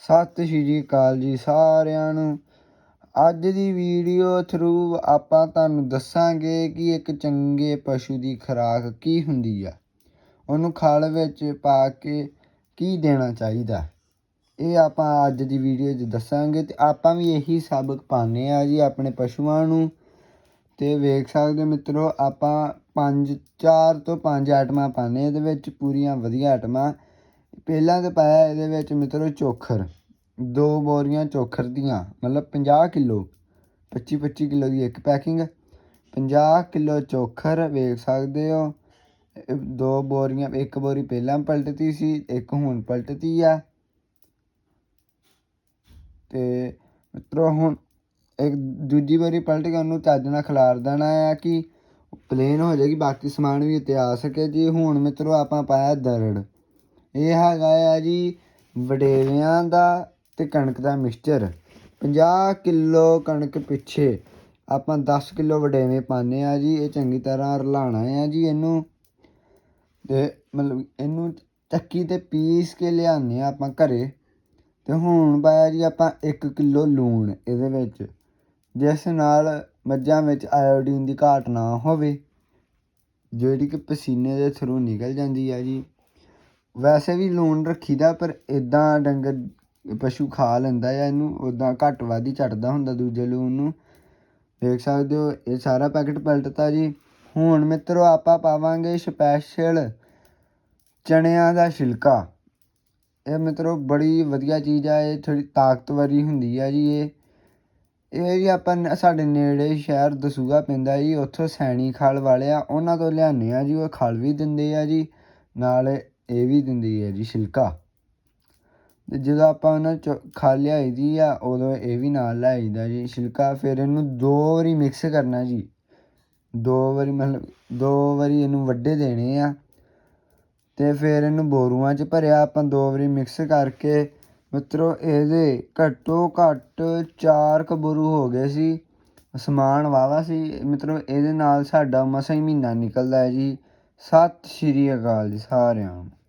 ਸਤਿ ਸ਼੍ਰੀ ਅਕਾਲ ਜੀ ਸਾਰਿਆਂ ਨੂੰ। ਅੱਜ ਦੀ ਵੀਡੀਓ ਥਰੂ ਆਪਾਂ ਤੁਹਾਨੂੰ ਦੱਸਾਂਗੇ ਕਿ ਇੱਕ ਚੰਗੇ ਪਸ਼ੂ ਦੀ ਖੁਰਾਕ ਕੀ ਹੁੰਦੀ ਆ। ਉਹਨੂੰ ਖਲ ਵਿੱਚ ਪਾ ਕੇ ਕੀ ਦੇਣਾ ਚਾਹੀਦਾ? ਇਹ ਆਪਾਂ ਅੱਜ ਦੀ ਵੀਡੀਓ 'ਚ ਦੱਸਾਂਗੇ ਤੇ ਆਪਾਂ ਵੀ ਇਹੀ ਸਬਕ ਪਾਣੇ ਆ ਜੀ ਆਪਣੇ ਪਸ਼ੂਆਂ ਨੂੰ। ਤੇ ਵੇਖ ਸਕਦੇ ਹੋ ਮਿੱਤਰੋ, ਆਪਾਂ ਪੰਜ, ਚਾਰ ਤੋਂ ਪੰਜ ਆਈਟਮਾਂ ਪਾਣੇ ਇਹਦੇ ਵਿੱਚ ਪੂਰੀਆਂ ਵਧੀਆ ਆਈਟਮਾਂ ਪਹਿਲਾਂ ਤੇ ਪਾਇਆ ਇਹਦੇ ਵਿੱਚ ਮਿੱਤਰੋ ਚੋਖਰ, ਦੋ ਬੋਰੀਆਂ ਚੋਖਰ ਦੀਆਂ, ਮਤਲਬ 50 ਕਿਲੋ 25 25 ਕਿਲੋ ਦੀ ਇੱਕ ਪੈਕਿੰਗ 50 ਕਿਲੋ ਚੋਖਰ ਵੇਖ ਸਕਦੇ ਹੋ। ਦੋ ਬੋਰੀਆਂ, ਇੱਕ ਬੋਰੀ ਪਹਿਲਾਂ ਪਲਟਤੀ ਸੀ, ਇੱਕ ਹੁਣ ਪਲਟਤੀ ਆ। ਤੇ ਮਿੱਤਰੋ ਹੁਣ ਇੱਕ ਦੂਜੀ ਵਾਰੀ ਪਲਟ ਕੇ ਉਹਨੂੰ ਚੱਜ ਨਾਲ ਖਿਲਾਰ ਦੇਣਾ ਆ ਕਿ ਪਲੇਨ ਹੋ ਜਾਏਗੀ, ਬਾਕੀ ਸਮਾਨ ਵੀ ਉੱਤੇ ਆ ਸਕੇ ਜੀ। ਹੁਣ ਮਿੱਤਰੋ ਆਪਾਂ ਪਾਇਆ ਦਰੜ। ਇਹ ਹੈਗਾ ਆ ਜੀ ਵਡੇਵਿਆਂ ਦਾ ਤੇ ਕਣਕ ਦਾ ਮਿਕਸਚਰ। 50 ਕਿਲੋ ਕਣਕ ਪਿੱਛੇ ਆਪਾਂ 10 ਕਿਲੋ ਵਡੇਵੇਂ ਪਾਣੇ ਆ ਜੀ, ਇਹ ਚੰਗੀ ਤਰ੍ਹਾਂ ਰਲਾਣਾ ਆ ਜੀ ਇਹਨੂੰ। ਤੇ ਮਤਲਬ ਇਹਨੂੰ ਚੱਕੀ ਤੇ ਪੀਸ ਕੇ ਲਿਆਉਂਦੇ ਆ ਆਪਾਂ ਘਰੇ। ਤੇ ਹੁਣ ਪਾਇਆ ਜੀ ਆਪਾਂ 1 ਕਿਲੋ ਲੂਣ ਇਹਦੇ ਵਿੱਚ। ਜਿਸ ਨਾਲ ਮੱਝਾਂ ਵਿੱਚ ਆਇਓਡੀਨ ਦੀ ਘਾਟ ਨਾ ਹੋਵੇ, ਜਿਹੜੀ ਕਿ ਪਸੀਨੇ ਦੇ ਥਰੂ ਨਿਕਲ ਜਾਂਦੀ ਆ ਜੀ। ਵੈਸੇ ਵੀ ਲੂਣ ਰੱਖੀਦਾ, ਪਰ ਇੱਦਾਂ ਡੰਗਰ ਪਸ਼ੂ ਖਾ ਲੈਂਦਾ ਆ ਇਹਨੂੰ ਉੱਦਾਂ ਘੱਟ ਵੱਧ ਹੀ ਚੜਦਾ ਹੁੰਦਾ ਦੂਜੇ ਲੂਣ ਨੂੰ। ਦੇਖ ਸਕਦੇ ਹੋ, ਇਹ ਸਾਰਾ ਪੈਕਟ ਪਲਟਤਾ ਜੀ। ਹੁਣ ਮਿੱਤਰੋ, ਆਪਾਂ ਪਾਵਾਂਗੇ ਸਪੈਸ਼ਲ ਚਣਿਆਂ ਦਾ ਛਿਲਕਾ। ਇਹ ਮਿੱਤਰੋ, ਬੜੀ ਵਧੀਆ ਚੀਜ਼ ਆ, ਇਹ ਥੋੜੀ ਤਾਕਤਵਰੀ ਹੁੰਦੀ ਆ ਜੀ ਇਹ। ਇਹ ਜੀ ਆਪਾਂ ਸਾਡੇ ਨੇੜੇ ਸ਼ਹਿਰ ਦਸੂਹਾ ਪੈਂਦਾ ਜੀ, ਉੱਥੋਂ ਸੈਣੀ ਖਲ ਵਾਲੇ ਆ ਉਹਨਾਂ ਤੋਂ ਲਿਆਨੇ ਆ ਜੀ, ਉਹ ਖਲ ਵੀ ਦਿੰਦੇ ਆ ਜੀ। ਨਾਲ ਇਹ ਵੀ ਦਿੰਦੀ ਹੈ ਜੀ ਛਿਲਕਾ। ਤੇ ਜਦੋਂ ਆਪਾਂ ਉਹਨਾਂ ਚ ਖਾ ਲਿਆਈ ਦੀ ਆ, ਉਦੋਂ ਇਹ ਵੀ ਨਾਲ ਲਾਈਦਾ ਜੀ ਛਿਲਕਾ। ਫਿਰ ਇਹਨੂੰ ਦੋ ਵਾਰੀ ਮਿਕਸ ਕਰਨਾ ਜੀ। ਦੋ ਵਾਰੀ ਮਤਲਬ ਦੋ ਵਾਰੀ ਇਹਨੂੰ ਵੱਡੇ ਦੇਣੇ ਆ। ਤੇ ਫਿਰ ਇਹਨੂੰ ਬੋਰੂਆਂ 'ਚ ਭਰਿਆ ਆਪਾਂ ਦੋ ਵਾਰੀ ਮਿਕਸ ਕਰਕੇ, ਮਿੱਤਰੋ ਇਹਦੇ ਘੱਟੋ ਘੱਟ ਚਾਰ ਕਬਰੂ ਹੋ ਗਏ ਸੀ। ਸਮਾਨ ਵਾਵਾ ਸੀ। ਮਿੱਤਰੋ ਇਹਦੇ ਨਾਲ ਸਾਡਾ ਮਸਾਂ ਹੀ ਮਹੀਨਾ ਨਿਕਲਦਾ ਹੈ ਜੀ। ਸਤਿ ਸ਼੍ਰੀ ਅਕਾਲ ਜੀ ਸਾਰਿਆਂ ਨੂੰ।